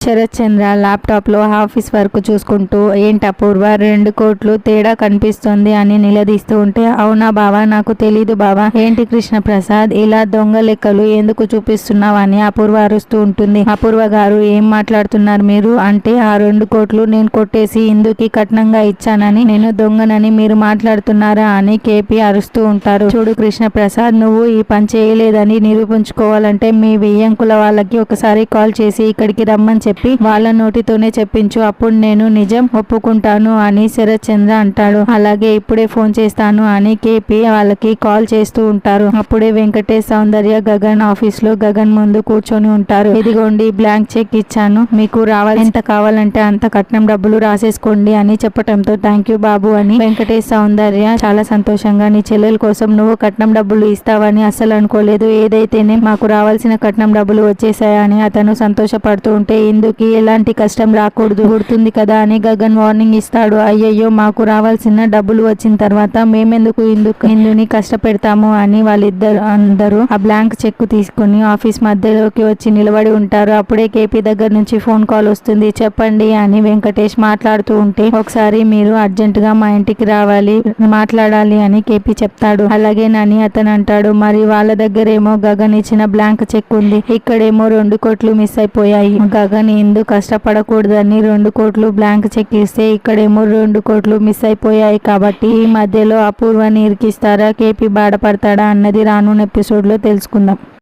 శరత్చంద్ర చంద్ర ల్యాప్టాప్లో office work చూసుకుంటూ ఏంటి అపూర్వ రెండు కోట్లు తేడా కనిపిస్తుంది అని నిలదీస్తూ ఉంటే అవునా బావా నాకు తెలీదు బావా. ఏంటి కృష్ణ ప్రసాద్ ఇలా దొంగ లెక్కలు ఎందుకు చూపిస్తున్నావు అని అపూర్వ అరుస్తూ ఉంటుంది. అపూర్వ గారు ఏం మాట్లాడుతున్నారు మీరు? అంటే ఆ రెండు కోట్లు నేను కొట్టేసి ఇందుకి కట్నంగా ఇచ్చానని నేను దొంగనని మీరు మాట్లాడుతున్నారా అని కేపీ అరుస్తూ ఉంటారు. చూడు కృష్ణ ప్రసాద్ నువ్వు ఈ పని చేయలేదని నిరూపించుకోవాలంటే మీ వెయ్యంకుల వాళ్ళకి ఒకసారి కాల్ చేసి ఇక్కడికి రమ్మని చెప్పి వాళ్ళ నోటితోనే చెప్పించు అప్పుడు నేను నిజం ఒప్పుకుంటాను అని శరత్ చంద్ర అంటాడు. అలాగే ఇప్పుడే ఫోన్ చేస్తాను అని కేపీ వాళ్ళకి కాల్ చేస్తూ ఉంటారు. అప్పుడే వెంకటేష్ సౌందర్య గగన్ ఆఫీస్లో గగన్ ముందు కూర్చొని ఉంటారు. ఇదిగోండి బ్లాంక్ చెక్ ఇచ్చాను. మీకు రావాలి ఎంత కావాలంటే అంత కట్నం డబ్బులు రాసేసుకోండి అని చెప్పటంతో థ్యాంక్ యూ బాబు అని వెంకటేష్ సౌందర్య చాలా సంతోషంగా నీ చెల్లెల కోసం నువ్వు కట్నం డబ్బులు ఇస్తావని అస్సలు అనుకోలేదు. ఏదైతేనే మాకు రావాల్సిన కట్నం డబ్బులు వచ్చేసాయని అతను సంతోషపడుతూ ఉంటే ఎందుకు ఎలాంటి కష్టం రాకూడదు? గుర్తుంది కదా? అని గగన్ వార్నింగ్ ఇస్తాడు. అయ్యయ్యో మాకు రావాల్సిన డబ్బులు వచ్చిన తర్వాత మేమెందుకు ఇందుకు ఇందుని కష్టపెడతాము అని వాళ్ళిద్దరు అందరూ ఆ బ్లాంక్ చెక్ తీసుకుని ఆఫీస్ మధ్యలోకి వచ్చి నిలబడి ఉంటారు. అప్పుడే కేపీ దగ్గర నుంచి ఫోన్ కాల్ వస్తుంది. చెప్పండి అని వెంకటేష్ మాట్లాడుతూ ఉంటే ఒకసారి మీరు అర్జెంట్గా మా ఇంటికి రావాలి మాట్లాడాలి అని కేపీ చెప్తాడు. అలాగే నని అతను అంటాడు. మరి వాళ్ళ దగ్గరేమో గగన్ ఇచ్చిన బ్లాంక్ చెక్ ఉంది ఇక్కడేమో రెండు కోట్లు మిస్ అయిపోయాయి. గగన్ ఎందుకు కష్టపడకూడదని రెండు కోట్లు బ్లాంక్ చెక్ ఇస్తే ఇక్కడేమో రెండు కోట్లు మిస్ అయిపోయాయి కాబట్టి ఈ మధ్యలో అపూర్వని ఇరికిస్తారా కేపీ బాధపడతాడా అన్నది రానున్న ఎపిసోడ్లో తెలుసుకుందాం.